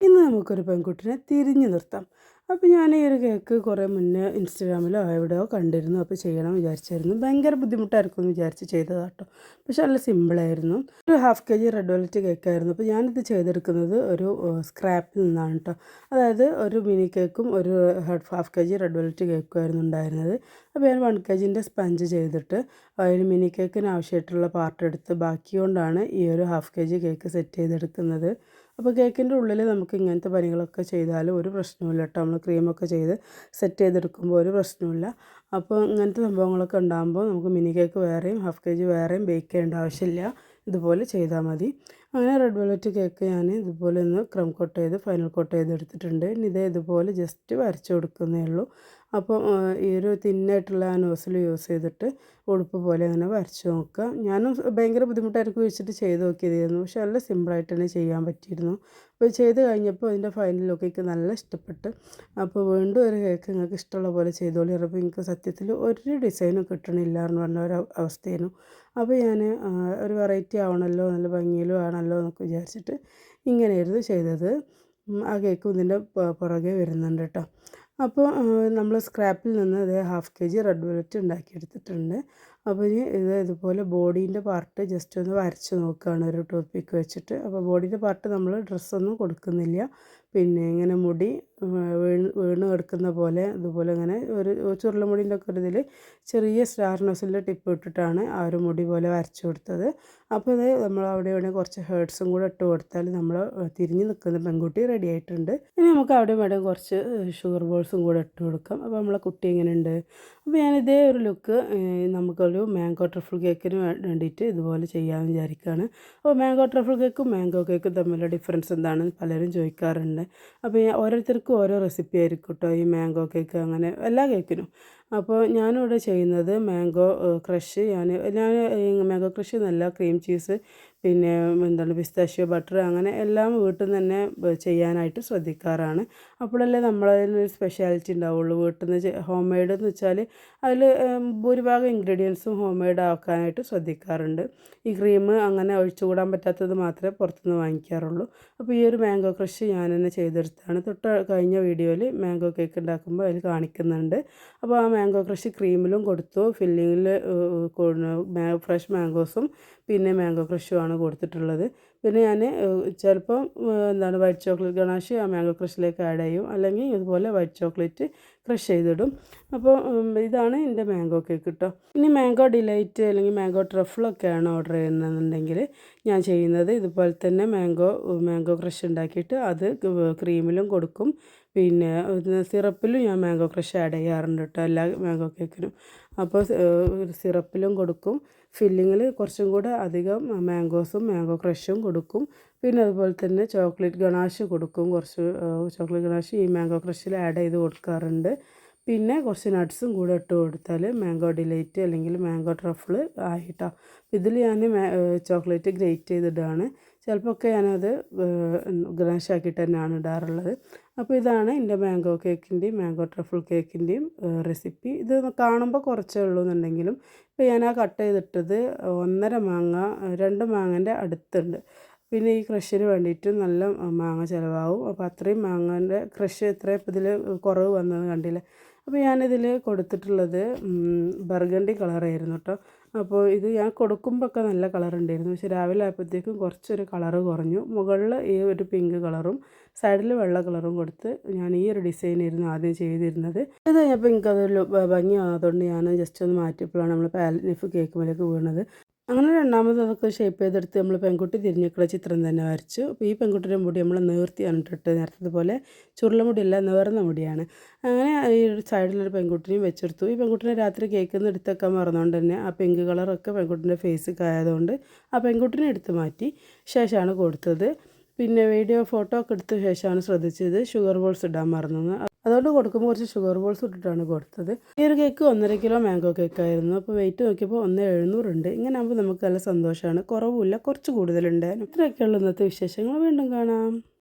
ഇന്ന് നമുക്കൊരു പെൺകുട്ടിനെ തിരിഞ്ഞു നിർത്താം. അപ്പോൾ ഞാൻ ഈ ഒരു കേക്ക് കുറേ മുന്നേ ഇൻസ്റ്റഗ്രാമിലോ എവിടെയോ കണ്ടിരുന്നു. അപ്പോൾ ചെയ്യണം വിചാരിച്ചായിരുന്നു. ഭയങ്കര ബുദ്ധിമുട്ടായിരിക്കും എന്ന് വിചാരിച്ച് ചെയ്തതാണ് കേട്ടോ പക്ഷെ നല്ല സിമ്പിളായിരുന്നു ഒരു half K G red velvet കേക്കായിരുന്നു അപ്പോൾ ഞാനിത് ചെയ്തെടുക്കുന്നത് ഒരു സ്ക്രാപ്പിൽ നിന്നാണ് കേട്ടോ അതായത് ഒരു മിനി കേക്കും ഒരു half K G red velvet കേക്കും ആയിരുന്നു ഉണ്ടായിരുന്നത്. അപ്പോൾ ഞാൻ വൺ കെ ജിന്റെ സ്പഞ്ച് ചെയ്തിട്ട് അതിന് മിനി കേക്കിന് ആവശ്യമായിട്ടുള്ള പാർട്ട് എടുത്ത് ബാക്കി കൊണ്ടാണ് ഈ ഒരു half K G cake set ചെയ്തെടുക്കുന്നത് അപ്പോൾ കേക്കിന്റെ ഉള്ളിൽ നമുക്ക് ഇങ്ങനത്തെ പണികളൊക്കെ ചെയ്താലും ഒരു പ്രശ്നവുമില്ല കേട്ടോ നമ്മൾ ക്രീമൊക്കെ ചെയ്ത് സെറ്റ് ചെയ്തെടുക്കുമ്പോൾ ഒരു പ്രശ്നമില്ല അപ്പോൾ ഇങ്ങനത്തെ സംഭവങ്ങളൊക്കെ ഉണ്ടാകുമ്പോൾ നമുക്ക് മിനി കേക്ക് വേറെയും ഹാഫ് കെ ജി വേറെയും ബേക്ക് ചെയ്യേണ്ട ആവശ്യമില്ല. ഇതുപോലെ ചെയ്താൽ മതി. അങ്ങനെ റെഡ് വെൽവെറ്റ് കേക്ക് ഞാൻ ഇതുപോലെ ഒന്ന് ക്രം കോട്ട് ചെയ്ത് ഫൈനൽ കോട്ട് ചെയ്ത് എടുത്തിട്ടുണ്ട് ഇനി ഇതേ ഇതുപോലെ ജസ്റ്റ് വരച്ച് കൊടുക്കുന്നേ ഉള്ളൂ. അപ്പോൾ ഈ ഒരു തിന്നായിട്ടുള്ള ആ നോസിൽ യൂസ് ചെയ്തിട്ട് ഉടുപ്പ് പോലെ അങ്ങനെ വരച്ച് നോക്കുക. ഞാനും ഭയങ്കര ബുദ്ധിമുട്ടായിരിക്കും വെച്ചിട്ട് ചെയ്ത് നോക്കിയതായിരുന്നു. പക്ഷെ നല്ല സിമ്പിളായിട്ട് തന്നെ ചെയ്യാൻ പറ്റിയിരുന്നു. അപ്പോൾ ചെയ്ത് കഴിഞ്ഞപ്പോൾ അതിന്റെ ഫൈനൽ ലുക്കൊക്കെ നല്ല ഇഷ്ടപ്പെട്ട്. അപ്പോൾ വീണ്ടും ഒരു കേക്ക് നിങ്ങൾക്ക് ഇഷ്ടമുള്ള പോലെ ചെയ്തോളി. അപ്പോൾ എനിക്ക് സത്യത്തിൽ ഒരു ഡിസൈനും കിട്ടണില്ല എന്ന് പറഞ്ഞ ഒരു അവസ്ഥയായിരുന്നു. അപ്പോൾ ഞാൻ ഒരു വെറൈറ്റി ആവണമല്ലോ നല്ല ഭംഗിയിലും ആണല്ലോ എന്നൊക്കെ വിചാരിച്ചിട്ട് ഇങ്ങനെയായിരുന്നു ചെയ്തത്. ആ കേക്കും ഇതിന്റെ പുറകെ വരുന്നുണ്ട് കേട്ടോ. അപ്പോൾ നമ്മൾ സ്ക്രാപ്പിൽ നിന്ന് ഇത് half K G red velvet ഉണ്ടാക്കിയെടുത്തിട്ടുണ്ട്. അപ്പോൾ ഇനി ഇത് ഇതുപോലെ ബോഡീന്റെ പാർട്ട് ജസ്റ്റ് ഒന്ന് വരച്ച് നോക്കുകയാണ് ഒരു ടൂത്ത് പിക്ക് വെച്ചിട്ട്. അപ്പോൾ ബോഡീന്റെ പാർട്ട് നമ്മൾ ഡ്രസ്സൊന്നും കൊടുക്കുന്നില്ല. പിന്നെ ഇങ്ങനെ മുടി വീണ് വീണ് കിടക്കുന്ന പോലെ അതുപോലെ ഇങ്ങനെ ഒരു ചുരുളമുടിന്റെ ഒക്കെ ഒരു ഇതിൽ ചെറിയ സ്റ്റാർ നോസിന്റെ ടിപ്പ് ഇട്ടിട്ടാണ് ആ ഒരു മുടി പോലെ വരച്ചു കൊടുത്തത്. അപ്പോൾ ഇത് നമ്മൾ അവിടെ ഇവിടെ കുറച്ച് ഹേർട്സും കൂടെ ഇട്ട് കൊടുത്താൽ നമ്മൾ തിരിഞ്ഞ് നിൽക്കുന്ന പെൺകുട്ടി റെഡി ആയിട്ടുണ്ട്. ഇനി നമുക്ക് അവിടെ ഇവിടെ കുറച്ച് ഷുഗർ ബോൾസും കൂടെ ഇട്ട് കൊടുക്കാം. അപ്പോൾ നമ്മളെ കുട്ടി എങ്ങനെ ഉണ്ട്. അപ്പോൾ ഞാൻ ഇതേ ഒരു ലുക്ക് നമുക്കൊരു മാംഗോ ട്രഫിൾ കേക്കിന് വേണ്ടിയിട്ട് ഇതുപോലെ ചെയ്യാമെന്ന് വിചാരിക്കുകയാണ് അപ്പോൾ മാംഗോ ട്രഫിൾ കേക്കും മാംഗോ കേക്കും തമ്മിലുള്ള ഡിഫറൻസ് എന്താണെന്ന് പലരും ചോദിക്കാറുണ്ട്. അപ്പോൾ ഓരോരുത്തർക്കും ഓരോ റെസിപ്പി ആയിരിക്കും കേട്ടോ ഈ മാംഗോ കേക്ക് അങ്ങനെ എല്ലാ കേക്കിനും. അപ്പോൾ ഞാനിവിടെ ചെയ്യുന്നത് മാംഗോ ക്രഷ്. ഞാൻ ഞാൻ മാംഗോ ക്രഷ് എന്നല്ല ക്രീം ചീസ് പിന്നെ എന്താണ് പിസ്താഷ്യോ ബട്ടർ അങ്ങനെ എല്ലാം വീട്ടിൽ നിന്ന് തന്നെ ചെയ്യാനായിട്ട് ശ്രദ്ധിക്കാറാണ്. അപ്പോഴല്ലേ നമ്മളതിനൊരു സ്പെഷ്യാലിറ്റി ഉണ്ടാവുള്ളൂ. വീട്ടിൽ നിന്ന് ഹോം മെയ്ഡ് എന്ന് വെച്ചാൽ അതിൽ ഭൂരിഭാഗം ഇൻഗ്രീഡിയൻസും ഹോം മെയ്ഡ് ആക്കാനായിട്ട് ശ്രദ്ധിക്കാറുണ്ട്. ഈ ക്രീം അങ്ങനെ ഒഴിച്ചുകൂടാൻ പറ്റാത്തത് മാത്രമേ പുറത്തുനിന്ന് വാങ്ങിക്കാറുള്ളൂ. അപ്പോൾ ഈ ഒരു മാംഗോ ക്രഷ് ഞാൻ തന്നെ ചെയ്തെടുത്താണ് തൊട്ട് കഴിഞ്ഞ വീഡിയോയിൽ മാംഗോ കേക്ക് ഉണ്ടാക്കുമ്പോൾ അതിൽ കാണിക്കുന്നുണ്ട്. അപ്പോൾ ആ മാംഗോ ക്രഷ് ക്രീമിലും കൊടുത്തു. ഫില്ലിങ്ങിൽ ഫ്രഷ് മാംഗോസും പിന്നെ മാംഗോ ക്രഷുമാണ് കൊടുത്തിട്ടുള്ളത്. പിന്നെ ഞാൻ ചിലപ്പം എന്താണ് വൈറ്റ് ചോക്ലേറ്റ് ഗണാഷ് ആ മാംഗോ ക്രഷിലേക്ക് ആഡ് ചെയ്യും. അല്ലെങ്കിൽ ഇതുപോലെ വൈറ്റ് ചോക്ലേറ്റ് ക്രഷ് ചെയ്തിടും. അപ്പോൾ ഇതാണ് എന്റെ മാംഗോ കേക്ക് കേട്ടോ ഇനി മാംഗോ ഡിലൈറ്റ് അല്ലെങ്കിൽ മാംഗോ ട്രഫിളൊക്കെയാണ് ഓർഡർ ചെയ്യുന്നതെന്നുണ്ടെങ്കിൽ ഞാൻ ചെയ്യുന്നത് ഇതുപോലെ തന്നെ മാംഗോ മാംഗോ ക്രഷ് ഉണ്ടാക്കിയിട്ട് അത് ക്രീമിലും കൊടുക്കും. പിന്നെ സിറപ്പിലും ഞാൻ മാംഗോ ക്രഷ് ആഡ് ചെയ്യാറുണ്ട് കേട്ടോ എല്ലാ മാംഗോ കേക്കിനും അപ്പോൾ സിറപ്പിലും കൊടുക്കും. ഫില്ലിങ്ങിൽ കുറച്ചും കൂടെ അധികം മാംഗോസും മാംഗോ ക്രഷും കൊടുക്കും. പിന്നെ അതുപോലെ തന്നെ ചോക്ലേറ്റ് ഗണാഷ് കൊടുക്കും. കുറച്ച് ചോക്ലേറ്റ് ഗണാഷ് ഈ മാംഗോ ക്രഷിൽ ആഡ് ചെയ്ത് കൊടുക്കാറുണ്ട്. പിന്നെ കുറച്ച് നട്ട്സും കൂടെ ഇട്ട് കൊടുത്താൽ മാംഗോ ഡിലൈറ്റ് അല്ലെങ്കിൽ മാംഗോ ട്രഫിൾ ആയിട്ടോ. ഇതിൽ ഞാൻ ചോക്ലേറ്റ് ഗ്രേറ്റ് ചെയ്തിട്ടാണ് ചിലപ്പോഴൊക്കെ ഞാനത് ഗ്രാഷാക്കിയിട്ട് തന്നെയാണ് ഇടാറുള്ളത്. അപ്പോൾ ഇതാണ് എന്റെ മാംഗോ കേക്കിന്റെയും മാംഗോ ട്രഫിൾ കേക്കിന്റെയും റെസിപ്പി. ഇത് കാണുമ്പോൾ കുറച്ചേ ഉള്ളൂ എന്നുണ്ടെങ്കിലും ഇപ്പോൾ ഞാൻ ആ കട്ട് ചെയ്തിട്ടത് ഒന്നര മാങ്ങ രണ്ട് മാങ്ങന്റെ അടുത്തുണ്ട്. പിന്നെ ഈ ക്രഷിന് വേണ്ടിയിട്ട് നല്ല മാങ്ങ ചിലവാകും. അപ്പോൾ അത്രയും മാങ്ങന്റെ ക്രഷ് എത്ര ഇതിൽ കുറവ് വന്നത് കണ്ടില്ലേ? അപ്പോൾ ഞാനിതിൽ കൊടുത്തിട്ടുള്ളത് ബർഗണ്ടി കളറായിരുന്നു കേട്ടോ അപ്പോൾ ഇത് ഞാൻ കൊടുക്കുമ്പോഴൊക്കെ നല്ല കളർ ഉണ്ടായിരുന്നു പക്ഷേ രാവിലെ ആയപ്പോഴത്തേക്കും കുറച്ചൊരു കളറ് കുറഞ്ഞു. മുകളിൽ ഈ ഒരു പിങ്ക് കളറും സൈഡിൽ വെള്ള കളറും കൊടുത്ത് ഞാൻ ഈ ഒരു ഡിസൈൻ ഡിസൈനായിരുന്നു ആദ്യം ചെയ്തിരുന്നത്. ഇത് കഴിഞ്ഞപ്പോൾ എനിക്കതൊരു ഭംഗി ആയതുകൊണ്ട് ഞാൻ ജസ്റ്റ് ഒന്ന് മാറ്റിയപ്പോഴാണ് നമ്മൾ പാലറ്റ് നിഫ് കേക്ക് മേലേക്ക് വീണത്. അങ്ങനെ രണ്ടാമത് അതൊക്കെ ഷേപ്പ് ചെയ്തെടുത്ത് നമ്മൾ പെൺകുട്ടി തിരിഞ്ഞിട്ടുള്ള ചിത്രം തന്നെ വരച്ചു. അപ്പോൾ ഈ പെൺകുട്ടിയുടെ മുടി നമ്മൾ നേർത്തിയാണ് ഇട്ടിട്ട് നേരത്തെ പോലെ ചുരുളമുടിയല്ല നേർന്ന മുടിയാണ്. അങ്ങനെ ഈ സൈഡിലൊരു പെൺകുട്ടിനെയും വെച്ചെടുത്തു. ഈ പെൺകുട്ടിനെ രാത്രി കേക്കിൽ എടുത്തേക്കാൻ മറന്നുകൊണ്ട് തന്നെ ആ പിങ്ക് കളറൊക്കെ പെൺകുട്ടിന്റെ ഫേസ് ആയതുകൊണ്ട് ആ പെൺകുട്ടിനെ എടുത്ത് മാറ്റി ശേഷമാണ് കൊടുത്തത്. പിന്നെ വീഡിയോ ഫോട്ടോ ഒക്കെ എടുത്ത ശേഷമാണ് ശ്രദ്ധിച്ചത്. ഷുഗർ ബോൾസ് ഇടാൻ മറന്നത് അതുകൊണ്ട് കൊടുക്കുമ്പോൾ കുറച്ച് ഷുഗർ ബോൾസ് ഇട്ടിട്ടാണ് കൊടുത്തത്. ഈ ഒരു കേക്ക് ഒന്നര കിലോ മാംഗോ കേക്ക് ആയിരുന്നു. അപ്പോൾ വെയിറ്റ് നോക്കിയപ്പോൾ ഒന്ന് എഴുന്നൂറുണ്ട്. ഇങ്ങനെ ആകുമ്പോൾ നമുക്ക് നല്ല സന്തോഷമാണ്. കുറവുമില്ല കുറച്ച് കൂടുതലുണ്ടായിരുന്നു ഇത്രയൊക്കെയുള്ള ഇന്നത്തെ വിശേഷങ്ങൾ. വീണ്ടും കാണാം.